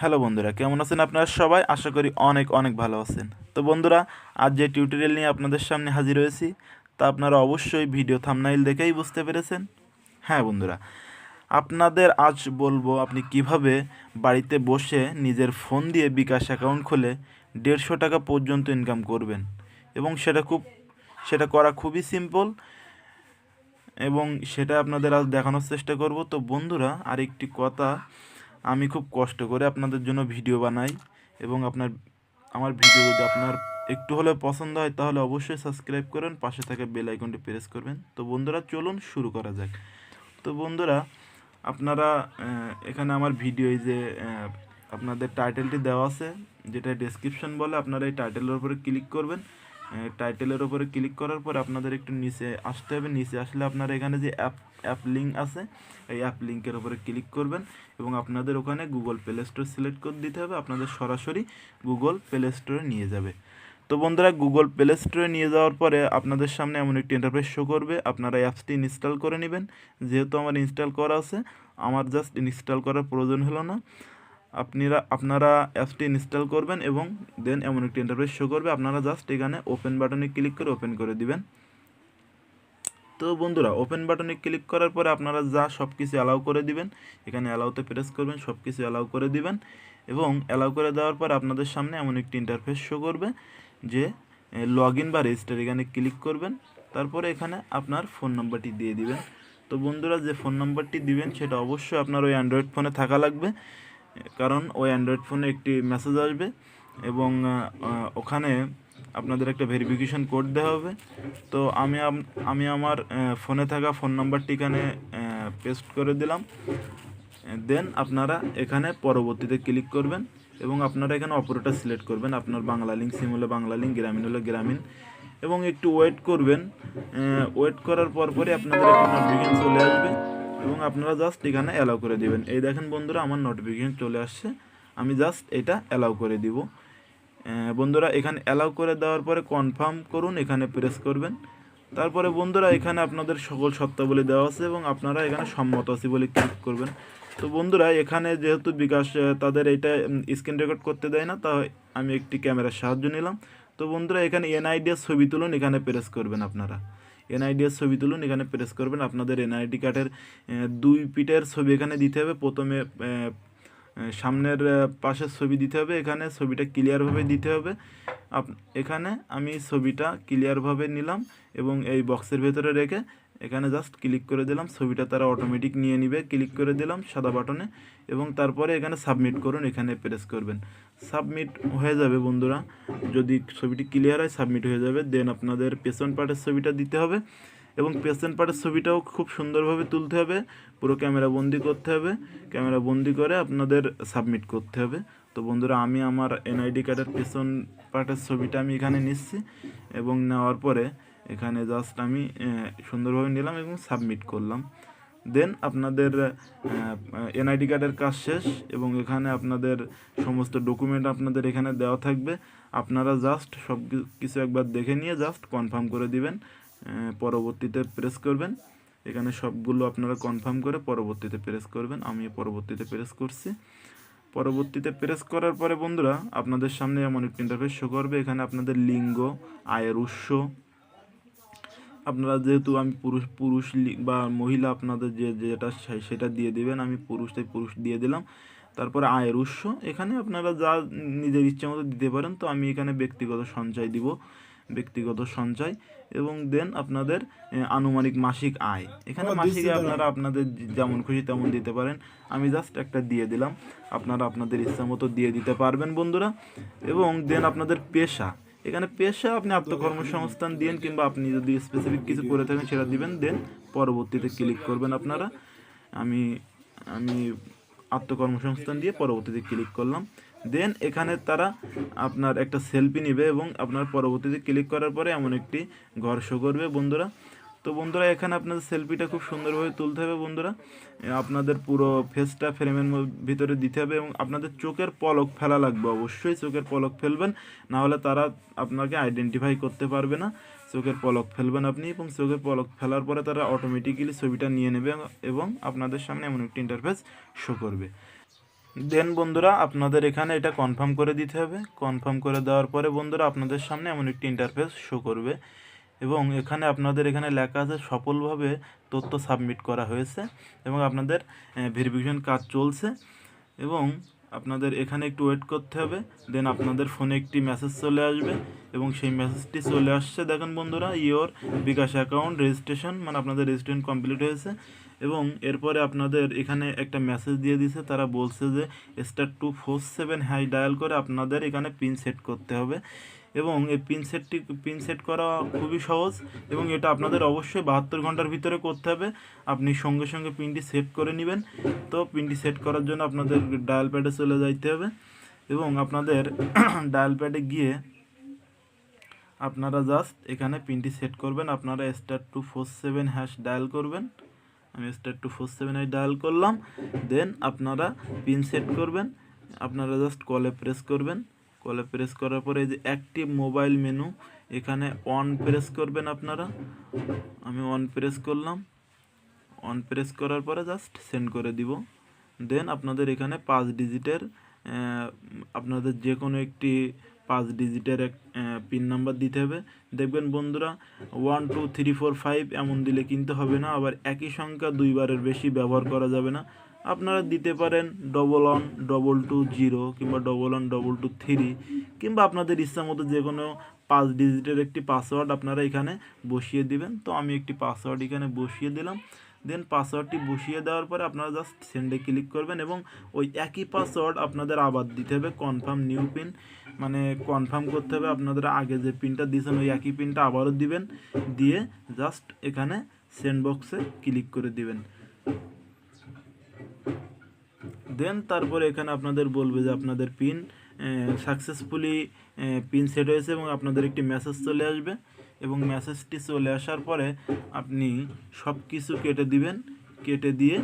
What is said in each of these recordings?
Hello বন্ধুরা, কেমন আছেন আপনারা সবাই? আশা করি অনেক অনেক ভালো আছেন। তো বন্ধুরা, আজ যে টিউটোরিয়াল নিয়ে আপনাদের সামনে হাজির হয়েছি, তা আপনারা অবশ্যই ভিডিও থামনাইল দেখেই বুঝতে পেরেছেন। হ্যাঁ বন্ধুরা, আপনাদের আজ বলব আপনি কীভাবে বাড়িতে বসে নিজের ফোন দিয়ে বিকাশ অ্যাকাউন্ট খুলে দেড়শো টাকা পর্যন্ত ইনকাম করবেন। এবং সেটা খুব, সেটা করা খুবই সিম্পল এবং সেটা আপনাদের আজ দেখানোর চেষ্টা করব। তো বন্ধুরা, আরেকটি কথা আমি খুব কষ্ট করে আপনাদের জন্য ভিডিও বানাই এবং আপনার, আমার ভিডিও যদি আপনার একটু হলেও পছন্দ হয় তাহলে অবশ্যই সাবস্ক্রাইব করবেন পাশে থাকা বেল আইকনটি প্রেস করবেন। তো বন্ধুরা, চলুন শুরু করা যাক। তো বন্ধুরা, আপনারা এখানে আমার ভিডিও যে আপনাদের টাইটেলটি দেওয়া আছে, যেটা ডেসক্রিপশন বলে আপনারা এই টাইটেলের উপরে ক্লিক করবেন। টাইটেলের উপরে ক্লিক করার পর আপনাদের একটু নিচে আসতে হবে। নিচে আসলে আপনারা এখানে যে অ্যাপ অ্যাপ লিঙ্ক আছে, এই অ্যাপ লিঙ্কের উপরে ক্লিক করবেন এবং আপনাদের ওখানে গুগল প্লে স্টোর সিলেক্ট করে দিতে হবে। আপনাদের সরাসরি গুগল প্লে স্টোরে নিয়ে যাবে। তো বন্ধুরা গুগল প্লে স্টোরে নিয়ে যাওয়ার পরে আপনাদের সামনে এমন একটি ইন্টারফেস শো করবে। আপনারা অ্যাপসটি ইনস্টল করে নেবেন। যেহেতু আমার ইনস্টল করা আছে, আমার জাস্ট ইনস্টল করার প্রয়োজন হলো না। আপনারা আপনারা অ্যাপসটি ইনস্টল করবেন এবং দেন এমন একটি ইন্টারফেস শো করবে। আপনারা জাস্ট এখানে ওপেন বাটনে ক্লিক করে ওপেন করে দিবেন। তো বন্ধুরা ওপেন বাটনে ক্লিক করার পরে আপনারা যা সব কিছু অ্যালাউ করে দিবেন, এখানে অ্যালাউতে প্রেস করবেন সব কিছু অ্যালাউ করে দিবেন এবং অ্যালাউ করে দেওয়ার পর আপনাদের সামনে এমন একটি ইন্টারফেস শো করবে যে লগ ইন বা রেজিস্টার এখানে ক্লিক করবেন, তারপরে এখানে আপনার ফোন নাম্বারটি দিয়ে দিবেন। তো বন্ধুরা, যে ফোন নাম্বারটি দিবেন, সেটা অবশ্যই আপনার ওই অ্যান্ড্রয়েড ফোনে থাকা লাগবে। কারণ ওই অ্যান্ড্রয়েড ফোনে একটি মেসেজ আসবে এবং ওখানে আপনাদের একটা ভেরিফিকেশন কোড দেওয়া হবে। তো আমি আম- আমি আমার ফোনে থাকা ফোন নাম্বারটি এখানে পেস্ট করে দিলাম। দেন আপনারা এখানে পরবর্তীতে ক্লিক করবেন এবং আপনারা এখানে অপারেটর সিলেক্ট করবেন। আপনার বাংলা লিঙ্ক সিম হলে বাংলা লিঙ্ক গ্রামীণ হলে গ্রামীণ। এবং একটু ওয়েট করবেন ওয়েট করার পর পরই আপনাদের একটা নোটিফিকেশন চলে আসবে। এবং আপনারা জাস্ট এখানে অ্যালাউ করে দিবেন। এই দেখেন বন্ধুরা, আমার নোটিফিকেশন চলে আসছে। আমি জাস্ট এটা অ্যালাউ করে দিব। বন্ধুরা, এখানে অ্যালাউ করে দেওয়ার পরে কনফার্ম করুন, এখানে প্রেস করবেন। তারপরে বন্ধুরা, এখানে আপনাদের সকল শর্তাবলী দেওয়া আছে এবং আপনারা এখানে সম্মত আছি বলে ক্লিক করবেন। তো বন্ধুরা, এখানে যেহেতু বিকাশ তাদের এটা স্ক্রিন রেকর্ড করতে দেয় না তাই আমি একটি ক্যামেরার সাহায্য নিলাম। তো বন্ধুরা, এখানে এনআইডিএস ছবি তুলুন, এখানে প্রেস করবেন আপনারা। এনআইডিএস ছবি তুলুন, এখানে প্রেস করবেন, আপনাদের এনআইডি কার্ডের দুই পিটের ছবি এখানে দিতে হবে। প্রথমে সামনের পাশের ছবি দিতে হবে, এখানে ছবিটা ক্লিয়ারভাবে দিতে হবে। আপ, এখানে আমি ছবিটা ক্লিয়ারভাবে নিলাম এবং এই বক্সের ভেতরে রেখে এখানে জাস্ট ক্লিক করে দিলাম, ছবিটা তারা অটোমেটিক নিয়ে নিবে ক্লিক করে দিলাম সাদা বাটনে এবং তারপরে এখানে সাবমিট করুন, এখানে প্রেস করবেন। সাবমিট হয়ে যাবে বন্ধুরা, যদি ছবিটি ক্লিয়ার হয় সাবমিট হয়ে যাবে দেন আপনাদের পেছন পার্টের ছবিটা দিতে হবে, এবং পেশেন্ট পার্টের ছবিটাও খুব সুন্দরভাবে তুলতে হবে, পুরো ক্যামেরা বন্দি করতে হবে ক্যামেরা বন্দি করে আপনাদের সাবমিট করতে হবে। তো বন্ধুরা, আমি আমার এনআইডি কার্ডের পেছন পার্টের ছবিটা আমি এখানে নিচ্ছি, এবং নেওয়ার পরে এখানে জাস্ট আমি সুন্দরভাবে নিলাম এবং সাবমিট করলাম। দেন আপনাদের এনআইডি কার্ডের কাজ শেষ এবং এখানে আপনাদের সমস্ত ডকুমেন্ট আপনাদের এখানে দেওয়া থাকবে। আপনারা জাস্ট সব কিছু একবার দেখে নিয়ে জাস্ট কনফার্ম করে দিবেন পরবর্তীতে প্রেস করবেন। এখানে সবগুলো আপনারা কনফার্ম করে পরবর্তীতে প্রেস করবেন। আমি পরবর্তীতে প্রেস করছি। পরবর্তীতে প্রেস করার পরে বন্ধুরা, আপনাদের সামনে এমন একটি ইন্টারফেস শো করবে। এখানে আপনাদের লিঙ্গ, আয়ের উৎস আপনারা যেহেতু আমি পুরুষ পুরুষ বা মহিলা আপনাদের যে যেটা সেটা দিয়ে দিবেন আমি পুরুষ তাই পুরুষ দিয়ে দিলাম। তারপরে আয়ের উৎস এখানে আপনারা যা নিজের ইচ্ছে মতো দিতে পারেন তো আমি এখানে ব্যক্তিগত সঞ্চয় দিব ব্যক্তিগত সঞ্চয় এবং দেন আপনাদের আনুমানিক মাসিক আয়। এখানে মাসিক আপনারা আপনাদের যেমন খুশি তেমন দিতে পারেন। আমি জাস্ট একটা দিয়ে দিলাম আপনারা আপনাদের ইচ্ছা মতো দিয়ে দিতে পারবেন বন্ধুরা। এবং দেন আপনাদের পেশা। এখানে পেশা, আপনি আত্মকর্মসংস্থান দিন কিংবা আপনি যদি স্পেসিফিক কিছু করে থাকেন, সেটা দিবেন, দেন পরবর্তীতে ক্লিক করবেন আপনারা। আমি আমি আত্মকর্মসংস্থান দিয়ে পরবর্তীতে ক্লিক করলাম। দেন এখানে তারা আপনার একটা সেলফি নেবে এবং আপনার পরবর্তীতে ক্লিক করার পরে এমন একটি ঘর শো করবে, বন্ধুরা। তো বন্ধুরা, এখানে আপনাদের সেলফিটা খুব সুন্দরভাবে তুলতে হবে বন্ধুরা। আপনাদের পুরো ফেসটা ফ্রেমের ভিতরে দিতে হবে এবং আপনাদের চোখের পলক ফেলা লাগবে। অবশ্যই চোখের পলক ফেলবেন, না হলে তারা আপনাকে আইডেন্টিফাই করতে পারবে না। চোখের পলক ফেলবেন আপনি এবং চোখের পলক ফেলার পরে তারা অটোমেটিক্যালি ছবিটা নিয়ে নেবে এবং আপনাদের সামনে এমন একটি ইন্টারফেস শো করবে। দেন বন্ধুরা, আপনাদের এখানে এটা কনফার্ম করে দিতে হবে। কনফার্ম করে দেওয়ার পরে বন্ধুরা, আপনাদের সামনে এমন একটি ইন্টারফেস শো করবে। এবং এখানে আপনাদের এখানে লেখা আছে, সফলভাবে তথ্য সাবমিট করা হয়েছে এবং আপনাদের ভেরিফিকেশন কাজ চলছে এবং আপনাদের এখানে একটু ওয়েট করতে হবে দেন আপনাদের ফোনে একটি মেসেজ চলে আসবে এবং সেই মেসেজটি চলে আসছে। দেখেন বন্ধুরা ইওর বিকাশ অ্যাকাউন্ট রেজিস্ট্রেশন মানে আপনাদের রেজিস্ট্রেশন কমপ্লিট হয়েছে এবং এরপরে আপনাদের এখানে একটা মেসেজ দিয়ে দিছে তারা বলছে যে star two four seven hash dial করে আপনাদের এখানে পিন সেট করতে হবে। এবং এই পিন সেটটি সেট করা খুবই সহজ এবং এটা আপনাদের অবশ্যই বাহাত্তর ঘণ্টার ভিতরে করতে হবে। আপনি সঙ্গে সঙ্গে পিনটি সেট করে নেবেন। তো পিনটি সেট করার জন্য আপনাদের ডায়াল প্যাডে চলে যাইতে হবে এবং আপনাদের ডায়াল প্যাডে গিয়ে আপনারা জাস্ট এখানে পিনটি সেট করবেন। আপনারা star two four seven hash dial করবেন। আমি star two four seven dial করলাম। দেন আপনারা পিন সেট করবেন। আপনারা জাস্ট কলে প্রেস করবেন। কলে প্রেস করার পরে এই যে অ্যাক্টিভ মোবাইল মেনু এখানে অন প্রেস করবেন আপনারা। আমি অন প্রেস করলাম। অন প্রেস করার পরে জাস্ট সেন্ড করে দিব। দেন আপনাদের এখানে পাঁচ ডিজিটের আপনাদের যে কোনো একটি পাঁচ ডিজিটের এক পিন নাম্বার দিতে হবে। দেখবেন বন্ধুরা one two three four five এমন দিলে কিনতে হবে না। আবার একই সংখ্যা দুইবারের বেশি ব্যবহার করা যাবে না। আপনারা দিতে পারেন double one double two zero কিংবা double one double two three কিংবা আপনাদের ইচ্ছা মতো যে কোনো পাঁচ ডিজিটের একটি পাসওয়ার্ড আপনারা এখানে বসিয়ে দিবেন। তো আমি একটি পাসওয়ার্ড এখানে বসিয়ে দিলাম। দেন পাসওয়ার্ডটি বসিয়ে দেওয়ার পরে আপনারা জাস্ট সেন্ডে ক্লিক করবেন এবং ওই একই পাসওয়ার্ড আপনাদের আবার দিতে হবে কনফার্ম নিউ পিন মানে কনফার্ম করতে হবে আপনাদের আগে যে পিনটা দিয়েছেন, ওই একই পিনটা আবারও দিবেন। দিয়ে জাস্ট এখানে সেন্ড বক্সে ক্লিক করে দিবেন। দেন তারপরে এখানে আপনাদের বলবে যে আপনাদের পিন সাকসেসফুলি পিন সেট হয়েছে এবং আপনাদের একটি মেসেজ চলে আসবে এবং মেসেজটি চলে আসার পরে আপনি সব কিছু কেটে দিবেন। কেটে দিয়ে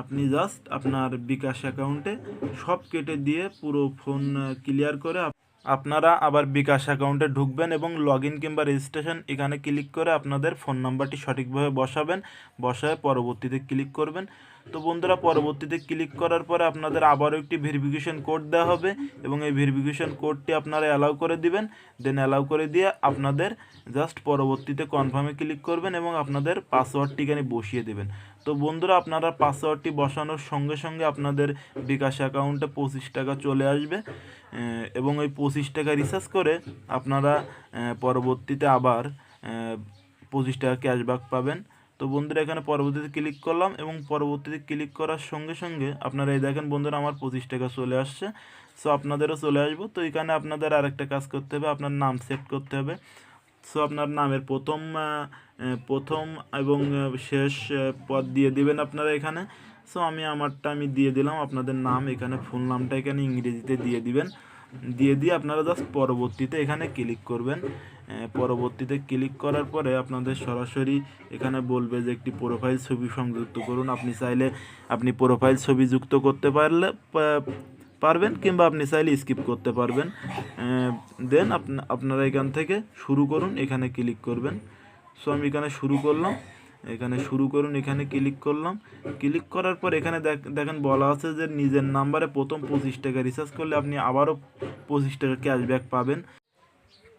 আপনি জাস্ট আপনার বিকাশ অ্যাকাউন্টে সব কেটে দিয়ে পুরো ফোন ক্লিয়ার করে আপনারা আবার বিকাশ অ্যাকাউন্টে ঢুকবেন এবং লগ ইন কিংবা রেজিস্ট্রেশন এখানে ক্লিক করে আপনাদের ফোন নাম্বারটি সঠিকভাবে বসাবেন। বসায় পরবর্তীতে ক্লিক করবেন। তো বন্ধুরা, পরবর্তীতে ক্লিক করার পরে আপনাদের আবারও একটি ভেরিফিকেশন কোড দেওয়া হবে এবং এই ভেরিফিকেশন কোডটি আপনারা অ্যালাউ করে দিবেন। দেন অ্যালাউ করে দিয়ে আপনাদের জাস্ট পরবর্তীতে কনফার্মে ক্লিক করবেন এবং আপনাদের পাসওয়ার্ডটি এখানে বসিয়ে দেবেন। তো বন্ধুরা, আপনারা পাসওয়ার্ডটি বসানোর সঙ্গে সঙ্গে আপনাদের বিকাশ অ্যাকাউন্টে পঁচিশ টাকা চলে আসবে। এবং ওই পঁচিশ টাকা রিচার্জ করে আপনারা পরবর্তীতে আবার পঁচিশ টাকা ক্যাশব্যাক পাবেন। তো বন্ধুরা, এখানে পরবর্তীতে ক্লিক করলাম এবং পরবর্তীতে ক্লিক করার সঙ্গে সঙ্গে আপনারা এই দেখেন বন্ধুরা, আমার পঁচিশ টাকা চলে আসছে। সো আপনাদেরও চলে আসব। তো এখানে আপনাদের আরেকটা কাজ করতে হবে, আপনার নাম সেট করতে হবে। সো আপনার নামের প্রথম প্রথম এবং শেষ পদ দিয়ে দিবেন আপনারা এখানে। সো আমি আমারটা আমি দিয়ে দিলাম, আপনাদের নাম, এখানে ফুল নামটা এখানে ইংরেজিতে দিয়ে দিবেন। দিয়ে দিয়ে আপনারা জাস্ট পরবর্তীতে এখানে ক্লিক করবেন। পরবর্তীতে ক্লিক করার পরে আপনাদের সরাসরি এখানে বলবে যে একটি প্রোফাইল ছবি সংযুক্ত করুন। আপনি চাইলে আপনি প্রোফাইল ছবি যুক্ত করতে পারলে পারবেন কিংবা আপনি চাইলে স্কিপ করতে পারবেন। দেন আপনারা এখান থেকে শুরু করুন, এখানে ক্লিক করবেন। সো আমি এখানে শুরু করলাম। এখানে শুরু করুন, এখানে ক্লিক করলাম। ক্লিক করার পর এখানে দেখ- দেখেন বলা আছে যে নিজের নাম্বারে প্রথম পঁচিশ টাকা রিচার্জ করলে আপনি আবারও পঁচিশ টাকা ক্যাশব্যাক পাবেন।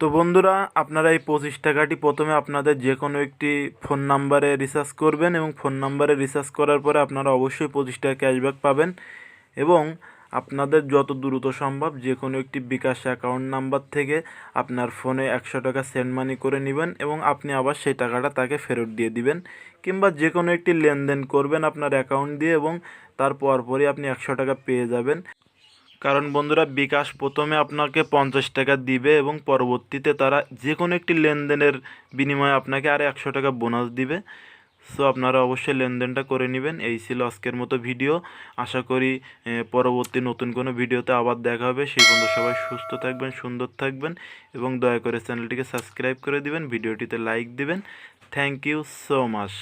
তো বন্ধুরা, আপনারা এই পঁচিশ টাকাটি প্রথমে আপনাদের যে কোনো একটি ফোন নাম্বারে রিচার্জ করবেন এবং ফোন নাম্বারে রিচার্জ করার পরে আপনারা অবশ্যই পঁচিশ টাকা ক্যাশব্যাক পাবেন এবং আপনাদের যত দ্রুত সম্ভব যে কোনো একটি বিকাশ অ্যাকাউন্ট নাম্বার থেকে আপনার ফোনে একশো টাকা সেন্ড মানি করে নেবেন এবং আপনি আবার সেই টাকাটা তাকে ফেরত দিয়ে দিবেন কিংবা যে কোনো একটি লেনদেন করবেন আপনার অ্যাকাউন্ট দিয়ে এবং তার পরপরই আপনি একশো টাকা পেয়ে যাবেন। কারণ বন্ধুরা, বিকাশ প্রথমে আপনাকে পঞ্চাশ টাকা দিবে এবং পরবর্তীতে তারা যে কোনো একটি লেনদেনের বিনিময়ে আপনাকে আর একশো টাকা বোনাস দিবে। সো, আপনারা অবশ্যই লেনদেনটা করে নেবেন। এই ছিল আজকের মতো ভিডিও। আশা করি পরবর্তী নতুন কোনো ভিডিওতে আবার দেখা হবে। সেই পর্যন্ত সবাই সুস্থ থাকবেন, সুন্দর থাকবেন এবং দয়া করে চ্যানেলটিকে সাবস্ক্রাইব করে দিবেন, ভিডিওটিতে লাইক দিবেন। Thank you so much.